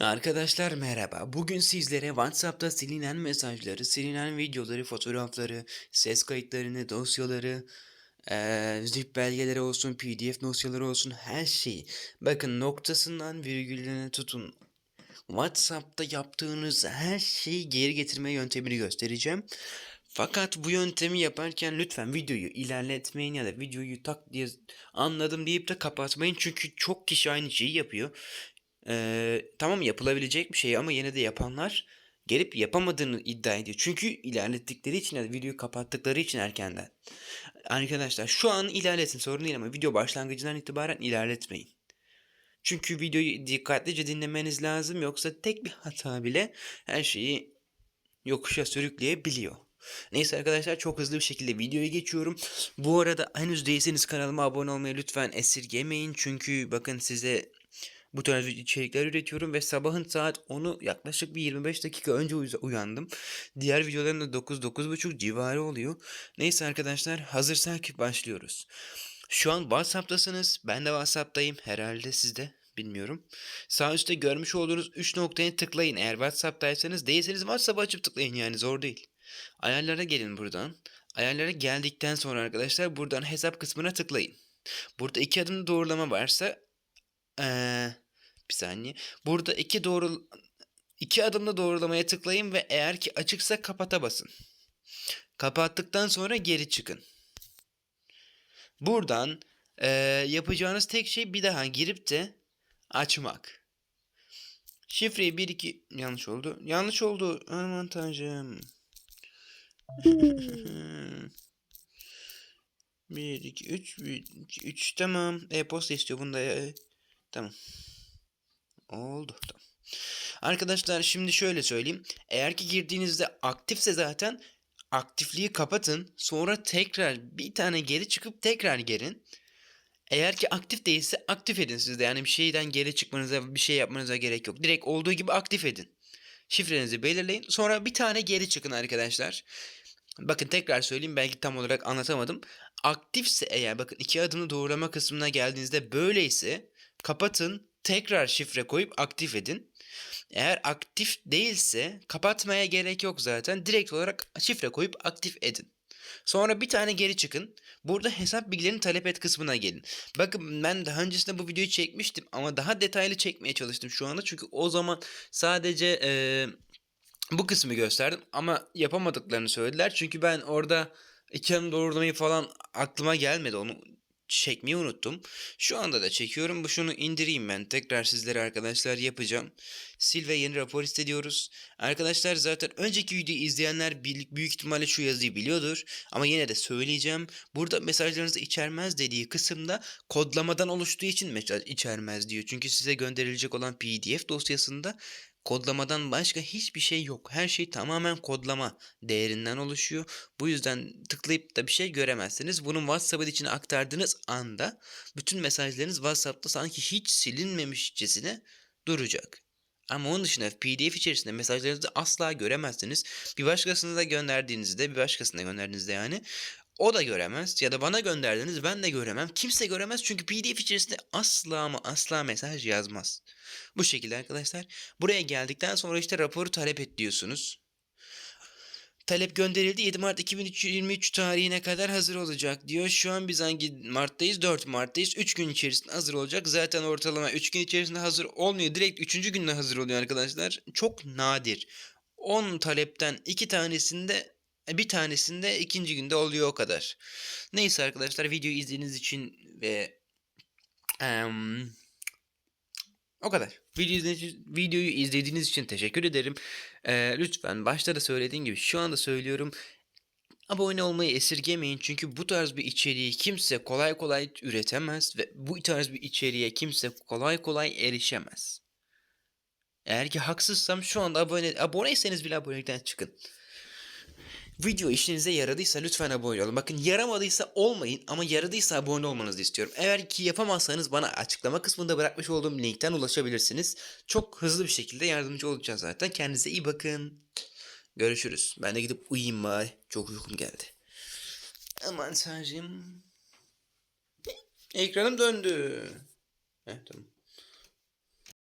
Arkadaşlar merhaba. Bugün sizlere WhatsApp'ta silinen mesajları, silinen videoları, fotoğrafları, ses kayıtlarını, dosyaları, eee, zip belgeleri olsun, PDF dosyaları olsun her şeyi. Bakın noktasından virgülüne tutun. WhatsApp'ta yaptığınız her şeyi geri getirme yöntemini göstereceğim. Fakat bu yöntemi yaparken lütfen videoyu ilerletmeyin ya da videoyu tak diye anladım deyip de kapatmayın. Çünkü çok kişi aynı şeyi yapıyor. Ee, tamam yapılabilecek bir şey ama yine de yapanlar gelip yapamadığını iddia ediyor. Çünkü ilerlettikleri için ya da videoyu kapattıkları için erkenden. Arkadaşlar şu an ilerletin sorun değil ama video başlangıcından itibaren ilerletmeyin. Çünkü videoyu dikkatlice dinlemeniz lazım yoksa tek bir hata bile her şeyi yokuşa sürükleyebiliyor. Neyse arkadaşlar çok hızlı bir şekilde videoya geçiyorum. Bu arada henüz değilseniz kanalıma abone olmayı lütfen esirgemeyin. Çünkü bakın size bu tarz içerikler üretiyorum ve sabahın saat 10'u yaklaşık bir 25 dakika önce uy- uyandım. Diğer videoların da 9-9.30 civarı oluyor. Neyse arkadaşlar hazırsak başlıyoruz. Şu an WhatsApp'tasınız. Ben de WhatsApp'tayım. Herhalde siz de. Bilmiyorum. Sağ üstte görmüş olduğunuz 3 noktaya tıklayın. Eğer WhatsApp'taysanız değilseniz WhatsApp'ı açıp tıklayın yani zor değil. Ayarlara gelin buradan. Ayarlara geldikten sonra arkadaşlar buradan hesap kısmına tıklayın. Burada iki adım doğrulama varsa ee, bir saniye. Burada iki doğru iki adımda doğrulamaya tıklayın ve eğer ki açıksa kapata basın. Kapattıktan sonra geri çıkın. Buradan ee, yapacağınız tek şey bir daha girip de açmak. Şifreyi 1 2 yanlış oldu. Yanlış oldu. Aman tanrım. 1 2 3 3 tamam. E-posta istiyor bunda. E, tamam. Oldu. Arkadaşlar şimdi şöyle söyleyeyim. Eğer ki girdiğinizde aktifse zaten aktifliği kapatın. Sonra tekrar bir tane geri çıkıp tekrar girin. Eğer ki aktif değilse aktif edin siz de. Yani bir şeyden geri çıkmanıza, bir şey yapmanıza gerek yok. Direkt olduğu gibi aktif edin. Şifrenizi belirleyin. Sonra bir tane geri çıkın arkadaşlar. Bakın tekrar söyleyeyim belki tam olarak anlatamadım. Aktifse eğer bakın iki adımlı doğrulama kısmına geldiğinizde böyleyse kapatın tekrar şifre koyup aktif edin. Eğer aktif değilse kapatmaya gerek yok zaten. Direkt olarak şifre koyup aktif edin. Sonra bir tane geri çıkın. Burada hesap bilgilerini talep et kısmına gelin. Bakın ben daha öncesinde bu videoyu çekmiştim ama daha detaylı çekmeye çalıştım şu anda. Çünkü o zaman sadece eee, bu kısmı gösterdim ama yapamadıklarını söylediler. Çünkü ben orada iki adım doğrulamayı falan aklıma gelmedi. Onu çekmeyi unuttum. Şu anda da çekiyorum. Bu şunu indireyim ben. Tekrar sizlere arkadaşlar yapacağım. Sil ve yeni rapor istediyoruz. Arkadaşlar zaten önceki videoyu izleyenler büyük ihtimalle şu yazıyı biliyordur. Ama yine de söyleyeceğim. Burada mesajlarınızı içermez dediği kısımda kodlamadan oluştuğu için mesaj içermez diyor. Çünkü size gönderilecek olan PDF dosyasında kodlamadan başka hiçbir şey yok. Her şey tamamen kodlama değerinden oluşuyor. Bu yüzden tıklayıp da bir şey göremezsiniz. Bunun WhatsApp'ın içine aktardığınız anda bütün mesajlarınız WhatsApp'ta sanki hiç silinmemişçesine duracak. Ama onun dışında PDF içerisinde mesajlarınızı asla göremezsiniz. Bir başkasına da gönderdiğinizde, bir başkasına gönderdiğinizde yani o da göremez ya da bana gönderdiniz ben de göremem. Kimse göremez çünkü PDF içerisinde asla ama asla mesaj yazmaz. Bu şekilde arkadaşlar. Buraya geldikten sonra işte raporu talep et diyorsunuz. Talep gönderildi 7 Mart 2023 tarihine kadar hazır olacak diyor. Şu an biz hangi Mart'tayız? 4 Mart'tayız. 3 gün içerisinde hazır olacak. Zaten ortalama 3 gün içerisinde hazır olmuyor. Direkt 3. günde hazır oluyor arkadaşlar. Çok nadir. 10 talepten 2 tanesinde bir tanesinde ikinci günde oluyor o kadar. Neyse arkadaşlar videoyu izlediğiniz için ve em, o kadar. Video izlediğiniz, videoyu izlediğiniz için teşekkür ederim. Ee, lütfen başta da söylediğim gibi şu anda söylüyorum. Abone olmayı esirgemeyin çünkü bu tarz bir içeriği kimse kolay kolay üretemez ve bu tarz bir içeriğe kimse kolay kolay erişemez. Eğer ki haksızsam şu anda abone aboneyseniz bile abonelikten çıkın. Video işinize yaradıysa lütfen abone olun. Bakın yaramadıysa olmayın ama yaradıysa abone olmanızı istiyorum. Eğer ki yapamazsanız bana açıklama kısmında bırakmış olduğum linkten ulaşabilirsiniz. Çok hızlı bir şekilde yardımcı olacağım zaten. Kendinize iyi bakın. Görüşürüz. Ben de gidip uyuyayım bari. Çok uykum geldi. Aman tanrım. Ekranım döndü. Heh, tamam.